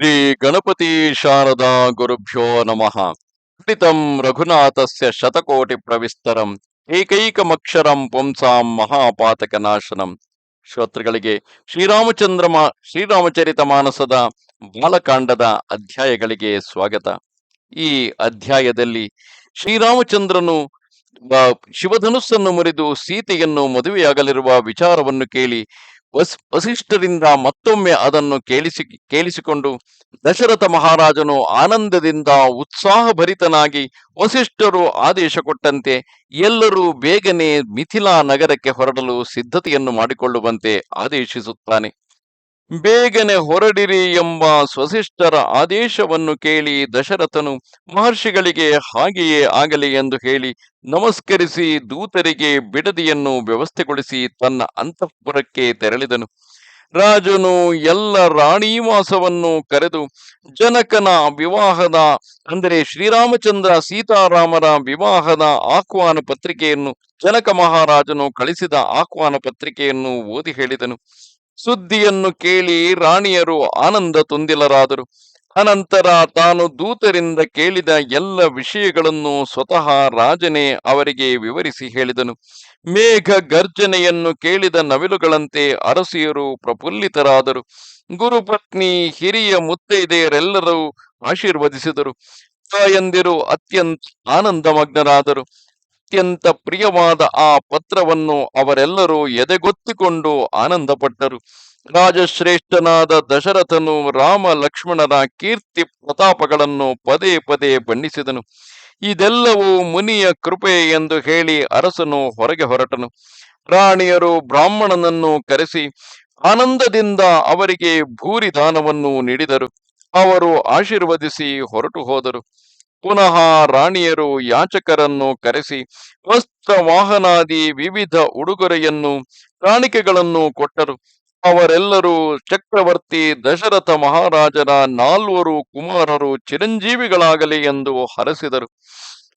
ಶ್ರೀ ಗಣಪತಿ ಶಾರದಾ ಗುರುಭ್ಯೋ ನಮಃ. ಪಠಿತಂ ರಘುನಾಥಸ್ಯ ಶತಕೋಟಿ ಪ್ರವಿಸ್ತರಂ, ಏಕೈಕಮಕ್ಷರಂ ಪುಂಸಾಂ ಮಹಾಪಾತಕ ನಾಶನಂ ಶ್ರೋತೃಗಳಿಗೆ ಶ್ರೀರಾಮಚಂದ್ರ ಶ್ರೀರಾಮಚರಿತ ಮಾನಸದ ಬಾಲಕಾಂಡದ ಅಧ್ಯಾಯಗಳಿಗೆ ಸ್ವಾಗತ. ಈ ಅಧ್ಯಾಯದಲ್ಲಿ ಶ್ರೀರಾಮಚಂದ್ರನು ಶಿವಧನುಸ್ಸನ್ನು ಮುರಿದು ಸೀತೆಯನ್ನು ಮದುವೆಯಾಗಲಿರುವ ವಿಚಾರವನ್ನು ಕೇಳಿ ವಸ್, ವಸಿಷ್ಠರಿಂದ ಮತ್ತೊಮ್ಮೆ ಅದನ್ನು ಕೇಳಿಸಿ, ಕೇಳಿಸಿಕೊಂಡು ದಶರಥ ಮಹಾರಾಜನು ಆನಂದದಿಂದ ಉತ್ಸಾಹಭರಿತನಾಗಿ ವಸಿಷ್ಠರು ಆದೇಶ ಕೊಟ್ಟಂತೆ ಎಲ್ಲರೂ ಬೇಗನೆ ಮಿಥಿಲಾ ನಗರಕ್ಕೆ ಹೊರಡಲು ಸಿದ್ಧತೆಯನ್ನು ಮಾಡಿಕೊಳ್ಳುವಂತೆ ಆದೇಶಿಸುತ್ತಾನೆ. ಬೇಗನೆ ಹೊರಡಿರಿ ಎಂಬ ಸ್ವಶಿಷ್ಠರ ಆದೇಶವನ್ನು ಕೇಳಿ ದಶರಥನು ಮಹರ್ಷಿಗಳಿಗೆ ಹಾಗೆಯೇ ಆಗಲಿ ಎಂದು ಹೇಳಿ ನಮಸ್ಕರಿಸಿ ದೂತರಿಗೆ ಬಿಡದಿಯನ್ನು ವ್ಯವಸ್ಥೆಗೊಳಿಸಿ ತನ್ನ ಅಂತಃಪುರಕ್ಕೆ ತೆರಳಿದನು. ರಾಜನು ಎಲ್ಲ ರಾಣಿವಾಸವನ್ನು ಕರೆದು ಜನಕನ ವಿವಾಹದ ಅಂದರೆ ಶ್ರೀರಾಮಚಂದ್ರ ಸೀತಾರಾಮರ ವಿವಾಹದ ಆಹ್ವಾನ ಪತ್ರಿಕೆಯನ್ನು ಜನಕ ಮಹಾರಾಜನು ಕಳಿಸಿದ ಆಹ್ವಾನ ಪತ್ರಿಕೆಯನ್ನು ಓದಿ ಹೇಳಿದನು. ಸುದ್ದಿಯನ್ನು ಕೇಳಿ ರಾಣಿಯರು ಆನಂದ ತುಂದಿಲರಾದರು. ಅನಂತರ ತಾನು ದೂತರಿಂದ ಕೇಳಿದ ಎಲ್ಲ ವಿಷಯಗಳನ್ನು ಸ್ವತಃ ರಾಜನೇ ಅವರಿಗೆ ವಿವರಿಸಿ ಹೇಳಿದನು. ಮೇಘ ಗರ್ಜನೆಯನ್ನು ಕೇಳಿದ ನವಿಲುಗಳಂತೆ ಅರಸಿಯರು ಪ್ರಫುಲ್ಲಿತರಾದರು. ಗುರುಪತ್ನಿ ಹಿರಿಯ ಮುತ್ತೈದೆಯರೆಲ್ಲರೂ ಆಶೀರ್ವದಿಸಿದರು. ತಾಯಂದಿರು ಅತ್ಯಂತ ಆನಂದಮಗ್ನರಾದರು. ಅತ್ಯಂತ ಪ್ರಿಯವಾದ ಆ ಪತ್ರವನ್ನು ಅವರೆಲ್ಲರೂ ಎದೆಗೊತ್ತಿಕೊಂಡು ಆನಂದಪಟ್ಟರು. ರಾಜಶ್ರೇಷ್ಠನಾದ ದಶರಥನು ರಾಮ ಲಕ್ಷ್ಮಣರ ಕೀರ್ತಿ ಪ್ರತಾಪಗಳನ್ನು ಪದೇ ಪದೇ ಬಣ್ಣಿಸಿದನು. ಇದೆಲ್ಲವೂ ಮುನಿಯ ಕೃಪೆ ಎಂದು ಹೇಳಿ ಅರಸನು ಹೊರಗೆ ಹೊರಟನು. ರಾಣಿಯರು ಬ್ರಾಹ್ಮಣನನ್ನು ಕರೆಸಿ ಆನಂದದಿಂದ ಅವರಿಗೆ ಭೂರಿ ದಾನವನ್ನು ನೀಡಿದರು. ಅವರು ಆಶೀರ್ವದಿಸಿ ಹೊರಟು ಹೋದರು. ಪುನಃ ರಾಣಿಯರು ಯಾಚಕರನ್ನು ಕರೆಸಿ, ವಸ್ತ್ರ ವಾಹನಾದಿ ವಿವಿಧ ಉಡುಗೊರೆಯನ್ನು ಕಾಣಿಕೆಗಳನ್ನು ಕೊಟ್ಟರು. ಅವರೆಲ್ಲರೂ ಚಕ್ರವರ್ತಿ ದಶರಥ ಮಹಾರಾಜರ ನಾಲ್ವರು ಕುಮಾರರು ಚಿರಂಜೀವಿಗಳಾಗಲಿ ಎಂದು ಹರಸಿದರು.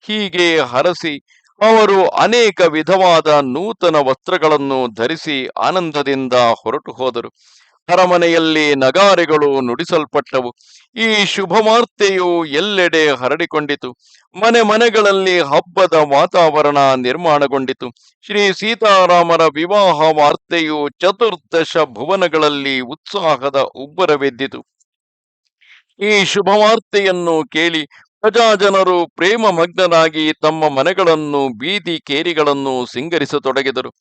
ಹೀಗೆ ಹರಸಿ ಅವರು ಅನೇಕ ವಿಧವಾದ ನೂತನ ವಸ್ತ್ರಗಳನ್ನು ಧರಿಸಿ ಆನಂದದಿಂದ ಹೊರಟು ಹೋದರು. ಅರಮನೆಯಲ್ಲಿ ನಗಾರೆಗಳು ನುಡಿಸಲ್ಪಟ್ಟವು. ಈ ಶುಭವಾರ್ತೆಯು ಎಲ್ಲೆಡೆ ಹರಡಿಕೊಂಡಿತು. ಮನೆ ಮನೆಗಳಲ್ಲಿ ಹಬ್ಬದ ವಾತಾವರಣ ನಿರ್ಮಾಣಗೊಂಡಿತು. ಶ್ರೀ ಸೀತಾರಾಮರ ವಿವಾಹ ವಾರ್ತೆಯು ಚತುರ್ದಶ ಭುವನಗಳಲ್ಲಿ ಉತ್ಸಾಹದ ಉಬ್ಬರವೆದ್ದಿತು. ಈ ಶುಭವಾರ್ತೆಯನ್ನು ಕೇಳಿ ಪ್ರಜಾಜನರು ಪ್ರೇಮ ಮಗ್ನರಾಗಿ ತಮ್ಮ ಮನೆಗಳನ್ನು ಬೀದಿ ಕೇರಿಗಳನ್ನು ಸಿಂಗರಿಸತೊಡಗಿದರು.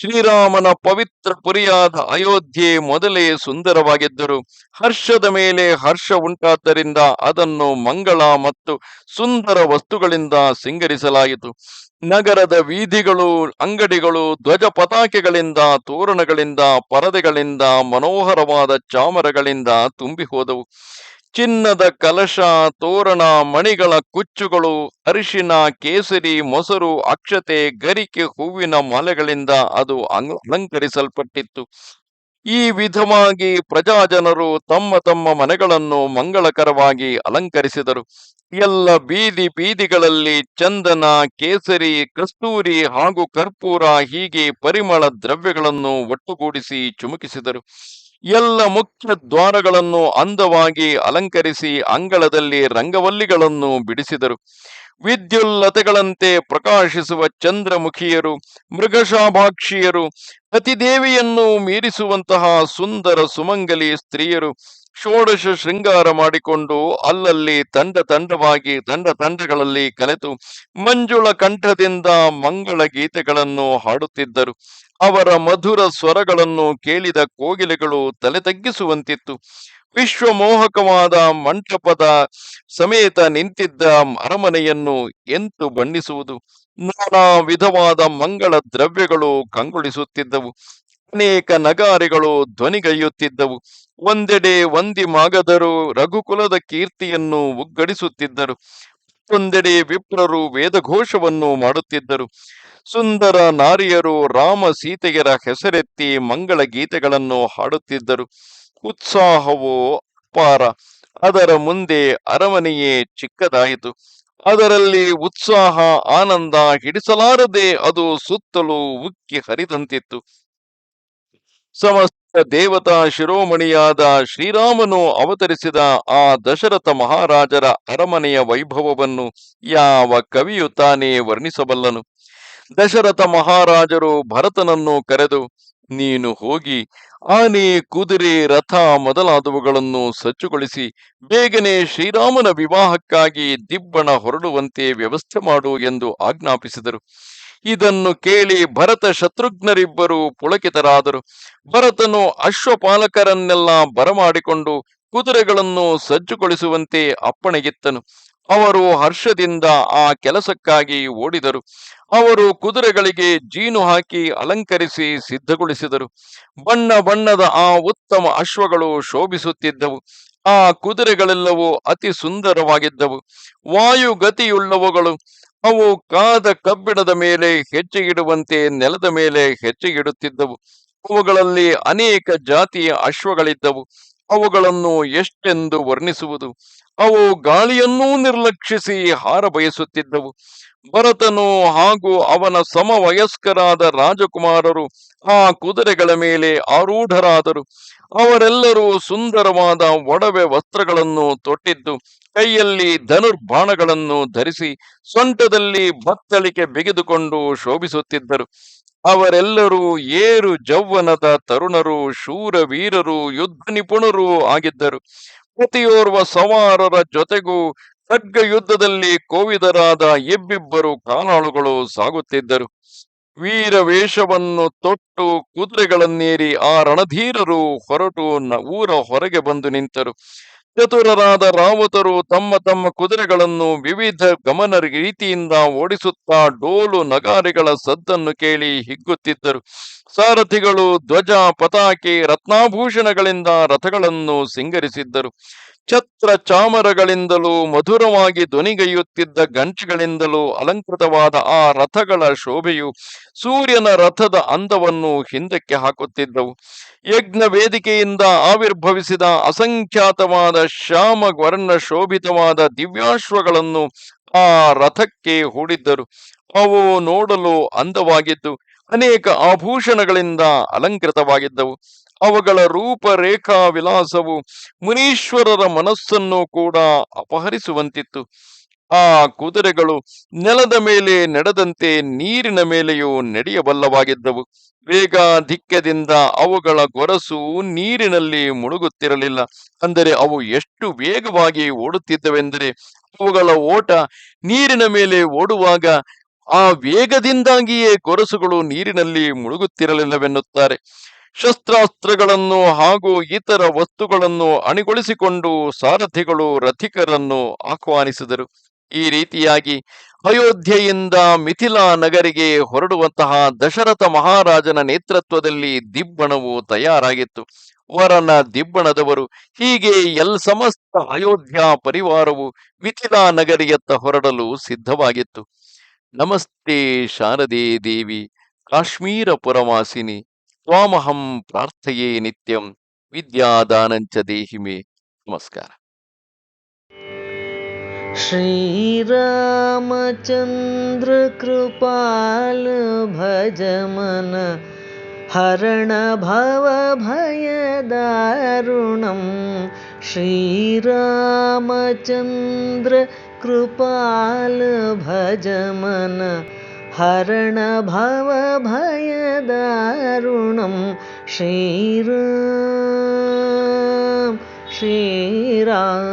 ಶ್ರೀರಾಮನ ಪವಿತ್ರ ಪುರಿಯಾದ ಅಯೋಧ್ಯೆ ಮೊದಲೇ ಸುಂದರವಾಗಿದ್ದರು. ಹರ್ಷದ ಮೇಲೆ ಹರ್ಷ ಉಂಟಾದ್ದರಿಂದ ಅದನ್ನು ಮಂಗಳ ಮತ್ತು ಸುಂದರ ವಸ್ತುಗಳಿಂದ ಸಿಂಗರಿಸಲಾಯಿತು. ನಗರದ ವೀಧಿಗಳು, ಅಂಗಡಿಗಳು, ಧ್ವಜ ಪತಾಕೆಗಳಿಂದ, ತೋರಣಗಳಿಂದ, ಪರದೆಗಳಿಂದ, ಮನೋಹರವಾದ ಚಾಮರಗಳಿಂದ ತುಂಬಿ ಹೋದವು ಚಿನ್ನದ ಕಲಶ, ತೋರಣ, ಮಣಿಗಳ ಕುಚ್ಚುಗಳು, ಅರಿಶಿನ, ಕೇಸರಿ, ಮೊಸರು, ಅಕ್ಷತೆ, ಗರಿಕೆ ಹೂವಿನ ಮಾಲೆಗಳಿಂದ ಅದು ಅಲಂಕರಿಸಲ್ಪಟ್ಟಿತ್ತು. ಈ ವಿಧವಾಗಿ ಪ್ರಜಾಜನರು ತಮ್ಮ ತಮ್ಮ ಮನೆಗಳನ್ನು ಮಂಗಳಕರವಾಗಿ ಅಲಂಕರಿಸಿದರು. ಎಲ್ಲ ಬೀದಿ ಬೀದಿಗಳಲ್ಲಿ ಚಂದನ, ಕೇಸರಿ, ಕಸ್ತೂರಿ ಹಾಗೂ ಕರ್ಪೂರ ಹೀಗೆ ಪರಿಮಳ ದ್ರವ್ಯಗಳನ್ನು ಒಟ್ಟುಗೂಡಿಸಿ ಚುಮುಕಿಸಿದರು. ಎಲ್ಲ ಮುಖ್ಯ ದ್ವಾರಗಳನ್ನು ಅಂದವಾಗಿ ಅಲಂಕರಿಸಿ ಅಂಗಳದಲ್ಲಿ ರಂಗವಲ್ಲಿಗಳನ್ನು ಬಿಡಿಸಿದರು. ವಿದ್ಯುಲ್ಲತೆಗಳಂತೆ ಪ್ರಕಾಶಿಸುವ ಚಂದ್ರಮುಖಿಯರು, ಮೃಗಶಾಭಾಕ್ಷಿಯರು ಅತಿದೇವಿಯನ್ನು ಮೀರಿಸುವಂತಹ ಸುಂದರ ಸುಮಂಗಲಿ ಸ್ತ್ರೀಯರು ಷೋಡಶ ಶೃಂಗಾರ ಮಾಡಿಕೊಂಡು ಅಲ್ಲಲ್ಲಿ ತಂಡ ತಂಡವಾಗಿ ತಂಡ ತಂಡಗಳಲ್ಲಿ ಕಲೆತು ಮಂಜುಳ ಕಂಠದಿಂದ ಮಂಗಳ ಗೀತೆಗಳನ್ನು ಹಾಡುತ್ತಿದ್ದರು. ಅವರ ಮಧುರ ಸ್ವರಗಳನ್ನು ಕೇಳಿದ ಕೋಗಿಲೆಗಳು ತಲೆ ತಗ್ಗಿಸುವಂತಿತ್ತು. ವಿಶ್ವಮೋಹಕವಾದ ಮಂಟಪದ ಸಮೇತ ನಿಂತಿದ್ದ ಅರಮನೆಯನ್ನು ಎಂತು ಬಣ್ಣಿಸುವುದು. ನಾನಾ ವಿಧವಾದ ಮಂಗಳ ದ್ರವ್ಯಗಳು ಕಂಗೊಳಿಸುತ್ತಿದ್ದವು. ಅನೇಕ ನಗಾರಿಗಳು ಧ್ವನಿಗೈಯುತ್ತಿದ್ದವು. ಒಂದೆಡೆ ವಂದಿ ಮಾಗದರು ರಘುಕುಲದ ಕೀರ್ತಿಯನ್ನು ಒಗ್ಗಡಿಸುತ್ತಿದ್ದರು ಒಂದೆಡೆ ವಿಪ್ರರು ವೇದಘೋಷವನ್ನು ಮಾಡುತ್ತಿದ್ದರು. ಸುಂದರ ನಾರಿಯರು ರಾಮ ಸೀತೆಯರ ಹೆಸರೆತ್ತಿ ಮಂಗಳ ಗೀತೆಗಳನ್ನು ಹಾಡುತ್ತಿದ್ದರು. ಉತ್ಸಾಹವೋ ಅಪಾರ. ಅದರ ಮುಂದೆ ಅರಮನೆಯೇ ಚಿಕ್ಕದಾಯಿತು. ಅದರಲ್ಲಿ ಉತ್ಸಾಹ, ಆನಂದ ಹಿಡಿಸಲಾರದೆ ಅದು ಸುತ್ತಲೂ ಉಕ್ಕಿ ಹರಿದಂತಿತ್ತು. ಸಮಸ್ತ ದೇವತಾ ಶಿರೋಮಣಿಯಾದ ಶ್ರೀರಾಮನು ಅವತರಿಸಿದ ಆ ದಶರಥ ಮಹಾರಾಜರ ಅರಮನೆಯ ವೈಭವವನ್ನು ಯಾವ ಕವಿಯು ತಾನೇ ವರ್ಣಿಸಬಲ್ಲನು. ದಶರಥ ಮಹಾರಾಜರು ಭರತನನ್ನು ಕರೆದು, ನೀನು ಹೋಗಿ ಆನೆ, ಕುದುರೆ, ರಥ ಮೊದಲಾದವುಗಳನ್ನು ಸಜ್ಜುಗೊಳಿಸಿ, ಬೇಗನೆ ಶ್ರೀರಾಮನ ವಿವಾಹಕ್ಕಾಗಿ ದಿಬ್ಬಣ ಹೊರಡುವಂತೆ ವ್ಯವಸ್ಥೆ ಮಾಡು ಎಂದು ಆಜ್ಞಾಪಿಸಿದರು. ಇದನ್ನು ಕೇಳಿ ಭರತ ಶತ್ರುಘ್ನರಿಬ್ಬರು ಪುಳಕಿತರಾದರು. ಭರತನು ಅಶ್ವಪಾಲಕರನ್ನೆಲ್ಲ ಬರಮಾಡಿಕೊಂಡು ಕುದುರೆಗಳನ್ನು ಸಜ್ಜುಗೊಳಿಸುವಂತೆ ಅಪ್ಪಣೆಗಿತ್ತನು. ಅವರು ಹರ್ಷದಿಂದ ಆ ಕೆಲಸಕ್ಕಾಗಿ ಓಡಿದರು. ಅವರು ಕುದುರೆಗಳಿಗೆ ಜೀನು ಹಾಕಿ ಅಲಂಕರಿಸಿ ಸಿದ್ಧಗೊಳಿಸಿದರು. ಬಣ್ಣ ಬಣ್ಣದ ಆ ಉತ್ತಮ ಅಶ್ವಗಳು ಶೋಭಿಸುತ್ತಿದ್ದವು. ಆ ಕುದುರೆಗಳೆಲ್ಲವೂ ಅತಿ ಸುಂದರವಾಗಿದ್ದವು. ವಾಯುಗತಿಯುಳ್ಳವುಗಳು. ಅವು ಕಾದ ಕಬ್ಬಿಣದ ಮೇಲೆ ಹೆಜ್ಜೆಗಿಡುವಂತೆ ನೆಲದ ಮೇಲೆ ಹೆಜ್ಜೆಗಿಡುತ್ತಿದ್ದವು ಅವುಗಳಲ್ಲಿ ಅನೇಕ ಜಾತಿಯ ಅಶ್ವಗಳಿದ್ದವು. ಅವುಗಳನ್ನು ಎಷ್ಟೆಂದು ವರ್ಣಿಸುವುದು? ಅವು ಗಾಳಿಯನ್ನೂ ನಿರ್ಲಕ್ಷಿಸಿ ಹಾರ ಬಯಸುತ್ತಿದ್ದವು. ಭರತನು ಹಾಗೂ ಅವನ ಸಮವಯಸ್ಕರಾದ ರಾಜಕುಮಾರರು ಆ ಕುದುರೆಗಳ ಮೇಲೆ ಆರೂಢರಾದರು. ಅವರೆಲ್ಲರೂ ಸುಂದರವಾದ ಒಡವೆ ವಸ್ತ್ರಗಳನ್ನು ತೊಟ್ಟಿದ್ದು, ಕೈಯಲ್ಲಿ ಧನುರ್ಬಾಣಗಳನ್ನು ಧರಿಸಿ ಸೊಂಟದಲ್ಲಿ ಬತ್ತಳಿಕೆ ಬಿಗಿದುಕೊಂಡು ಶೋಭಿಸುತ್ತಿದ್ದರು. ಅವರೆಲ್ಲರೂ ಏರು ಜೌವನದ ತರುಣರು, ಶೂರವೀರರು, ಯುದ್ಧ ನಿಪುಣರು ಆಗಿದ್ದರು. ಪ್ರತಿಯೋರ್ವ ಸವಾರರ ಜೊತೆಗೂ ಖಡ್ಗ ಯುದ್ಧದಲ್ಲಿ ಕೋವಿದರಾದ ಎಬ್ಬಿಬ್ಬರು ಕಾನಾಳುಗಳು ಸಾಗುತ್ತಿದ್ದರು. ವೀರ ವೇಷವನ್ನು ತೊಟ್ಟು ಕುದುರೆಗಳನ್ನೇರಿ ಆ ರಣಧೀರರು ಹೊರಟು ಊರ ಹೊರಗೆ ಬಂದು ನಿಂತರು. ಚತುರರಾದ ರಾವತರು ತಮ್ಮ ತಮ್ಮ ಕುದುರೆಗಳನ್ನು ವಿವಿಧ ಗಮನ ರೀತಿಯಿಂದ ಓಡಿಸುತ್ತಾ ಡೋಲು ನಗಾರಿಗಳ ಸದ್ದನ್ನು ಕೇಳಿ ಹಿಗ್ಗುತ್ತಿದ್ದರು. ಸಾರಥಿಗಳು ಧ್ವಜ, ಪತಾಕೆ, ರತ್ನಾಭೂಷಣಗಳಿಂದ ರಥಗಳನ್ನು ಸಿಂಗರಿಸಿದ್ದರು. ಛತ್ರ ಚಾಮರಗಳಿಂದಲೂ ಮಧುರವಾಗಿ ಧ್ವನಿಗೈಯುತ್ತಿದ್ದ ಗಂಟೆಗಳಿಂದಲೂ ಅಲಂಕೃತವಾದ ಆ ರಥಗಳ ಶೋಭೆಯು ಸೂರ್ಯನ ರಥದ ಅಂದವನ್ನು ಹಿಂದಕ್ಕೆ ಹಾಕುತ್ತಿದ್ದವು. ಯಜ್ಞ ವೇದಿಕೆಯಿಂದ ಆವಿರ್ಭವಿಸಿದ ಅಸಂಖ್ಯಾತವಾದ ಶ್ಯಾಮ ವರ್ಣ ಶೋಭಿತವಾದ ದಿವ್ಯಾಶ್ವಗಳನ್ನು ಆ ರಥಕ್ಕೆ ಹೂಡಿದ್ದರು. ಅವು ನೋಡಲು ಅಂದವಾಗಿದ್ದು ಅನೇಕ ಆಭೂಷಣಗಳಿಂದ ಅಲಂಕೃತವಾಗಿದ್ದವು. ಅವುಗಳ ರೂಪರೇಖಾ ವಿಲಾಸವು ಮುನೀಶ್ವರರ ಮನಸ್ಸನ್ನು ಕೂಡ ಅಪಹರಿಸುವಂತಿತ್ತು. ಆ ಕುದುರೆಗಳು ನೆಲದ ಮೇಲೆ ನಡೆದಂತೆ ನೀರಿನ ಮೇಲೆಯೂ ನಡೆಯಬಲ್ಲವಾಗಿದ್ದವು ವೇಗಾಧಿಕ್ಯದಿಂದ ಅವುಗಳ ಗೊರಸು ನೀರಿನಲ್ಲಿ ಮುಳುಗುತ್ತಿರಲಿಲ್ಲ. ಅಂದರೆ ಅವು ಎಷ್ಟು ವೇಗವಾಗಿ ಓಡುತ್ತಿದ್ದವೆಂದರೆ ಅವುಗಳ ಓಟ ನೀರಿನ ಮೇಲೆ ಓಡುವಾಗ ಆ ವೇಗದಿಂದಾಗಿಯೇ ಗೊರಸುಗಳು ನೀರಿನಲ್ಲಿ ಮುಳುಗುತ್ತಿರಲಿಲ್ಲವೆನ್ನುತ್ತಾರೆ. ಶಸ್ತ್ರಾಸ್ತ್ರಗಳನ್ನು ಹಾಗೂ ಇತರ ವಸ್ತುಗಳನ್ನು ಅಣಿಗೊಳಿಸಿಕೊಂಡು ಸಾರಥಿಗಳು ರಥಿಕರನ್ನು ಆಹ್ವಾನಿಸಿದರು. ಈ ರೀತಿಯಾಗಿ ಅಯೋಧ್ಯೆಯಿಂದ ಮಿಥಿಲಾ ನಗರಿಗೆ ಹೊರಡುವಂತಹ ದಶರಥ ಮಹಾರಾಜನ ನೇತೃತ್ವದಲ್ಲಿ ದಿಬ್ಬಣವು ತಯಾರಾಗಿತ್ತು. ವರನ ದಿಬ್ಬಣದವರು, ಹೀಗೆ ಎಲ್ ಸಮಸ್ತ ಅಯೋಧ್ಯ ಪರಿವಾರವು ಮಿಥಿಲಾ ನಗರಿಯತ್ತ ಹೊರಡಲು ಸಿದ್ಧವಾಗಿತ್ತು. नमस्ते शारदे देवि काश्मीरपुरवासिनि त्वामहं प्रार्थये नित्यं विद्यादानं च देहि मे नमस्कार श्रीरामचन्द्रकृपालभजमन हरण भवभयदारुणं श्रीरामचन्द्र कृपाल भजमन हरणभवभयदारुणं श्रीराम श्रीराम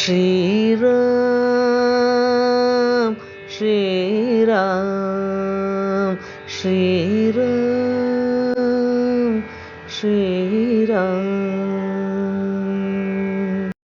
श्रीराम श्रीराम श्रीराम